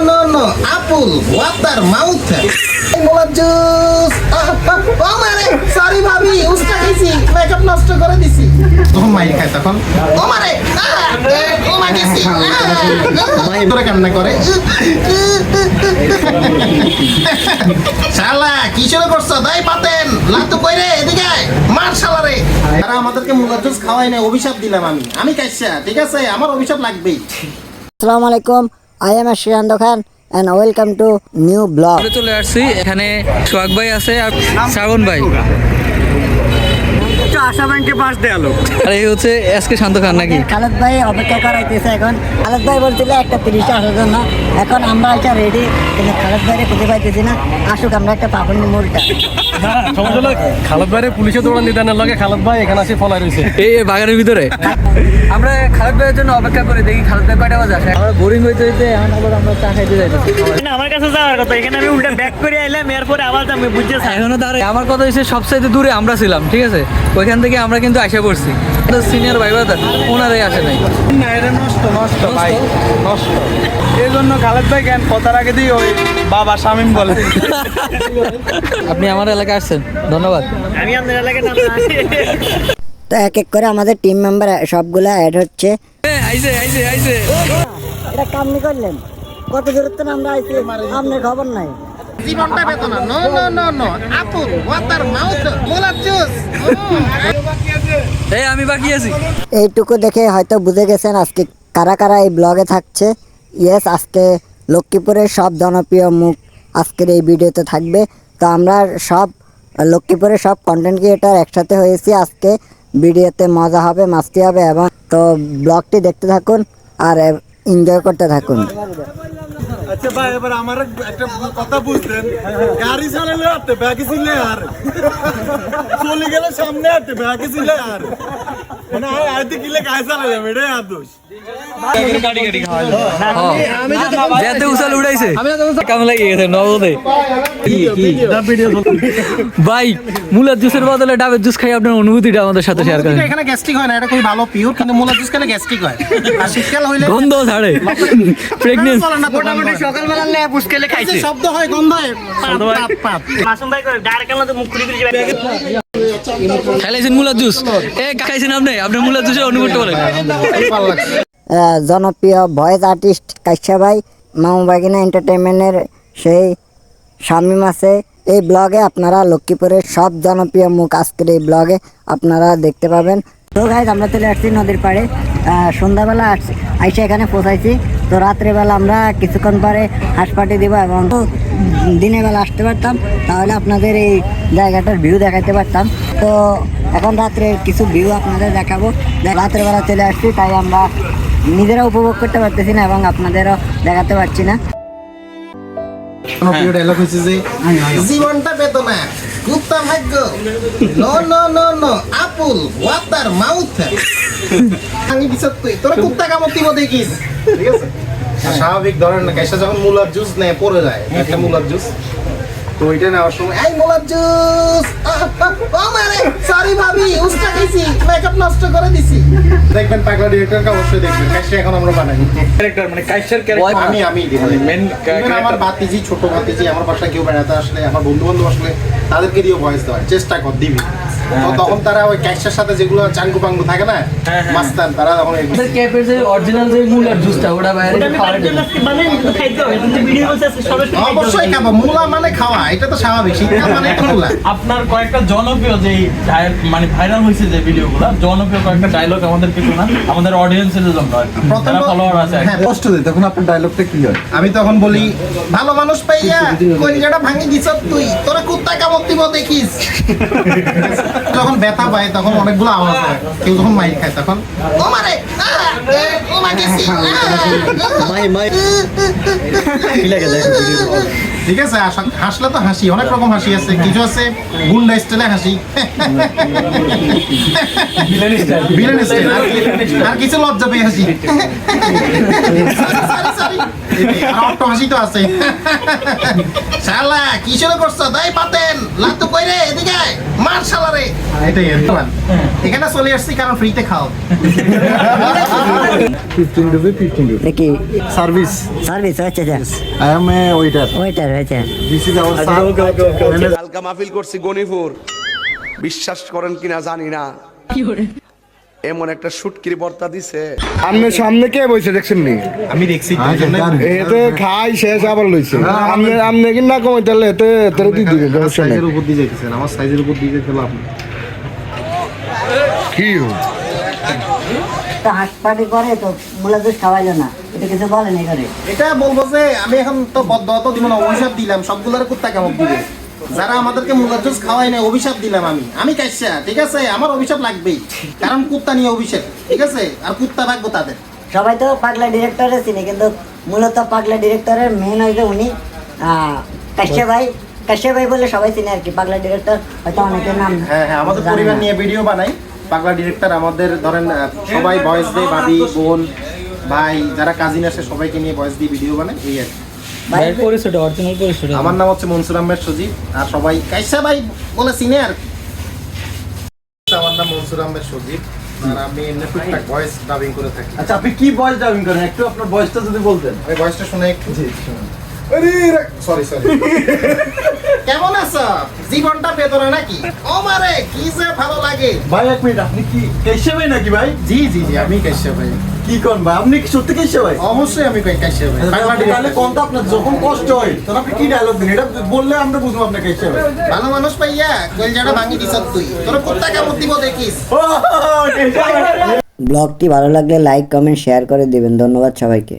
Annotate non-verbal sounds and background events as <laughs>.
no, no. Apple, water, mouth. এই juice ও মারে সরি ভাবি উস্তা খাইছি মেকআপ নষ্ট করে দিছি। তখন মাই খায় তখন? ও মারে। ও মা গেছি। মাই ধরে কান্না করে। শালা কি শুরু করছ? দাই পাতেন। লাতু কইরে এদিকে মার শালা রে। তারা আমাদেরকে মুলার জুস খাওয়াই না অভিশাপ দিলাম আমি। আমি কাইসা ঠিক আছে? আমার অভিশাপ লাগবেই। আসসালামু আলাইকুম। I am Srikanta Khan and welcome to new blog চলে আসছি এখানে সোহাগ ভাই আছে আর শ্রাবণ ভাই। আশা ব্যাংকে পাশ দেয়ালো আর এই হচ্ছে এসকে শান্ত খান নাকি? খালেদ ভাই অপেক্ষা করাইতেছে এখন। খালেদ ভাই বলছিল একটা তিরিশটা আসার জন্য। এখন আমরা এটা রেডি কিন্তু খালেদ ভাইরে খুঁজে পাইতেছি না। আসুক আমরা একটা পাবনি মোড়টা সমস্যা হলো খালেদ ভাইরে পুলিশে দৌড়ান নিদানের লগে খালেদ ভাই এখানে আসে ফলাই রয়েছে এই এই বাগানের ভিতরে? আমরা খালেদ ভাইয়ের জন্য অপেক্ষা করে দেখি খালেদ ভাই কয়টা বাজে আসে। আমরা বোরিং হইতে হইতে এখন আবার আমরা চা খাইতে যাইতেছি। না, আমার কাছে যাওয়ার কথা এখানে আমি উল্টা ব্যাক করে আইলাম এরপরে আবার আমি এখনও আমার কথা হচ্ছে সবচাইতে দূরে আমরা ছিলাম ঠিক আছে? ওইখান থেকে আমরা কিন্তু আসে পড়ছি। সিনিয়র ভাই বাদার ওনারাই আসে নাই। না এটা নষ্ট নষ্ট ভাই নষ্ট। এই জন্য খালেদ ভাই কেন কথার আগে দিয়ে ওই বাবা শামিম বলে। আপনি আমার এলাকায় আসছেন। ধন্যবাদ। আমি আপনার এলাকায় তো এক এক করে আমাদের টিম মেম্বার সবগুলো অ্যাড হচ্ছে। এ, আইছে আইছে আইছে এটা কামনি করলেন। কত দূরত্ব আমরা আইছি আপনার খবর নাই। জীবনটা Betna no no no no. Apple water mouth molar juice. এই আমি বাকি আছি। এইটুকু দেখে হয়তো বুঝে গেছেন আজকে কারা কারা এই ব্লগে থাকছে। ইয়েস আজকে লক্ষ্মীপুরের সব জনপ্রিয় মুখ আজকের এই ভিডিওতে থাকবে। তো আমরা সব লক্ষ্মীপুরের সব কন্টেন্ট ক্রিয়েটার একসাথে হয়েছি। আজকে ভিডিওতে মজা হবে, মাস্তি হবে এবং তো ব্লগটি দেখতে থাকুন আর এনজয় করতে থাকুন। আচ্ছা ভাই, এবার আমার একটা কথা গাড়ি আর চলে গেলে সামনে আর যেতে উসাল উড়াইছে। কেমন লাগে গেছে নগদে ভাই মুলার জুসের বদলে ডাবের জুস খাই আপনার অনুভূতিটা আমাদের সাথে শেয়ার করেন। এখানে গ্যাস্ট্রিক হয় না এটা খুবই ভালো পিওর কিন্তু মোলার জুস খেলে গ্যাস্ট্রিক হয়। আর শীতকাল হইলে গন্ধ ছাড়ে। গন্ধ হয়। সকালবেলা লেয়া পুষ্কেলে এই শব্দ হয় গন্ধ হয় পাপ, পাপ। মাসুম ভাই করে ডাইরেক্ট আমাদের মুখ খুলি খুলি জুস। এ, খাইছেন আপনি? আপনি জুসের অনুভূতি বলেন। জনপ্রিয় ভয়েস আর্টিস্ট কাইসা ভাই, মামু বাগিনা এন্টারটেনমেন্টের সেই শামিম আছে। এই ব্লগে আপনারা লক্ষ্মীপুরের সব জনপ্রিয় মুখ আজকের এই ব্লগে আপনারা দেখতে পাবেন। তো গাইজ আমরা চলে আসছি নদীর পাড়ে। সন্ধ্যাবেলা আসছি আইসা এখানে পৌঁছাইছি। তো রাত্রেবেলা আমরা কিছুক্ষণ পরে হাঁস পাটি দিব এবং দিনের বেলা আসতে পারতাম। তাহলে আপনাদের এই জায়গাটার ভিউ দেখাতে পারতাম। তো এখন রাত্রে কিছু ভিউ আপনাদের দেখাবো। রাত্রে বেলা চলে আসছি তাই আমরা নিজেরা উপভোগ করতে পারতেছি না এবং আপনাদেরও দেখাতে পারছি না। প্রিয় ডায়লগ হচ্ছে যে জীবনটা বেদনা কুত্তা ভাগ্য। No no no no apple water mouth আমি বিচার তুই তোরা কুত্তা কামড় দিব দেখিস ঠিক আছে? স্বাভাবিক ধরেন না কাইসা যখন মুলার জুস নেয় পড়ে যায় একটা মুলার জুস। তো ওইটা নেওয়ার সময় এই মুলার জুস! ও মারে সরি ভাবি উস্তা খাইছি মেকআপ নষ্ট করে দিছি। দেখবেন পাগলা ডিরেক্টরকে অবশ্যই দেখবেন কাইসা এখন আমরা বানাই। ক্যারেক্টার মানে কাইসের আমি আমি মেন আমার ভাতিজি ছোট ভাতিজি আমার বাসায় কেউ বেড়াতে আসলে আমার বন্ধু বান্ধব আসলে তাদেরকে দিয়েও ভয়েস দেওয়ার চেষ্টা কর দিবি। তখন তারা ওই ক্যাশের সাথে যেগুলো চাঙ্গু পাঙ্গু থাকে না মাস্তান তারা তখন ক্যাপের যে অরিজিনাল যে মুলার জুসটা ওটা বাইরে। অবশ্যই খাব। মূলা মানে খাওয়া এটা তো স্বাভাবিক শীতকাল মানে মূলা। আপনার কয়েকটা জনপ্রিয় যে মানে ভাইরাল হয়েছে যে ভিডিওগুলো জনপ্রিয় কয়েকটা ডায়লগ আমাদের কিছু না আমাদের অডিয়েন্সের জন্য ফলোয়ার আছে হ্যাঁ, কষ্ট দেয় তখন আপনার ডায়লগটা কি হয়? আমি তখন বলি ভালো মানুষ পাইয়া <laughs> কলিজাটা ভাঙি দিছ তুই তোরা কুত্তা কামড় দিব দেখিস। যখন ব্যথা পায় তখন অনেকগুলো আওয়াজ হয় কেউ যখন মাইক খায় তখন ও মারে ও মা মাই মাই লাগে ঠিক আছে? হাসলে তো হাসি অনেক রকম হাসি আছে। কিছু আছে গুন্ডা স্টাইলে হাসি। ভিলেন স্টাইল আর কিছু লজ্জা পেয়ে হাসি। অট্ট হাসি তো আছে। শালা কি শুরু করছ? দাই পাতেন লাতু কইরে এদিকে আয়, মার শালা রে। এটাই এখানে চলে আসছি কারণ ফ্রিতে খাও। দেখি সার্ভিস সার্ভিস হচ্ছে I am a waiter waiter হয়েছে। আওয়ার কালকা মাহফিল করছি গনিপুর বিশ্বাস করেন কিনা জানি না। এমন একটা সুটকির বর্তা দিছে। আপনার সামনে কে বসে দেখছেন নি? আমি দেখছি এতে খাই শেষ আবার লইছে। আপনি আপনি কি না কমাই তাহলে এতে দিবেন সমস্যা নেই সাইজের উপর দিয়ে যাইতেছেন আমার সাইজের উপর দিয়ে যেতে আপনি। কি তো হাট করে তো মূলা জুস খাওয়াইলো না। এটা কিছু বলে নাই করে এটা বলব যে আমি এখন তো বদ্ধ তো দিব না অভিশাপ দিলাম সবগুলোর কুত্তা কেমন দিবে? যারা আমাদেরকে মুলার জুস খাওয়াই না অভিশাপ দিলাম আমি। আমি কাইসা ঠিক আছে? আমার অভিশাপ লাগবেই কারণ কুত্তা নিয়ে অভিশাপ ঠিক আছে? আর কুত্তা ভাগ্য তাদের। সবাই তো পাগলা ডিরেক্টরের চিনি কিন্তু মূলত পাগলা ডিরেক্টরের মেন হয়েছে উনি কাশ্যা ভাই। কাশ্যা ভাই বলে সবাই চিনে আর কি পাগলা ডিরেক্টর হয়তো অনেকের নাম হ্যাঁ হ্যাঁ আমাদের পরিবার নিয়ে ভিডিও বানাই। পাগলা ডিরেক্টর আমাদের ধরেন সবাই ভয়েস দেয় ভাবি বোন ভাই যারা কাজিন আসে সবাইকে নিয়ে ভয়েস দিয়ে ভিডিও বানাই এই আর আমার নাম হচ্ছে মনসুর আহমেদ সজীব আর সবাই কাইসা ভাই বলে চিনে আর আমার নাম মনসুর আহমেদ সজীব আর আমি টুকটাক ভয়েস ডাবিং করে থাকি। আচ্ছা আপনি কি ভয়েস ডাবিং করেন? একটু আপনার ভয়েসটা যদি বলতেন। আমি ভয়েসটা শুনে একটু। সরি সরি <laughs> কেমন আছো? জীবনটা পেতরে নাকি? ও মারে কি যে ভালো লাগে। ভাই এক মিনিট আপনি কি কেশে ভাই নাকি ভাই? জি জি জি আমি কাইসা ভাই। কি কোন ভাই? আপনি কি সত্যি কেশে ভাই? অবশ্যই আমি কই কাইসা ভাই। বাংলা তাহলে কোন তো আপনার যখন কষ্ট হয় তখন আপনি কি ডায়লগ দিন এটা বললে আমরা বুঝব আপনার কেশে ভাই। ভালো মানুষ পাইয়া ভাঙি দিছ তুই। তোর কুত্তা কেমন দিব দেখিস কেশে ব্লগটি ভালো লাগলে লাইক কমেন্ট শেয়ার করে দিবেন। ধন্যবাদ সবাইকে।